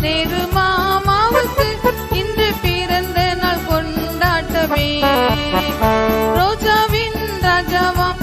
நேரு மாமாவுக்கு இன்று பிறந்த நாள் கொண்டாட்டமே. ரோஜாவின் ராஜாவாம்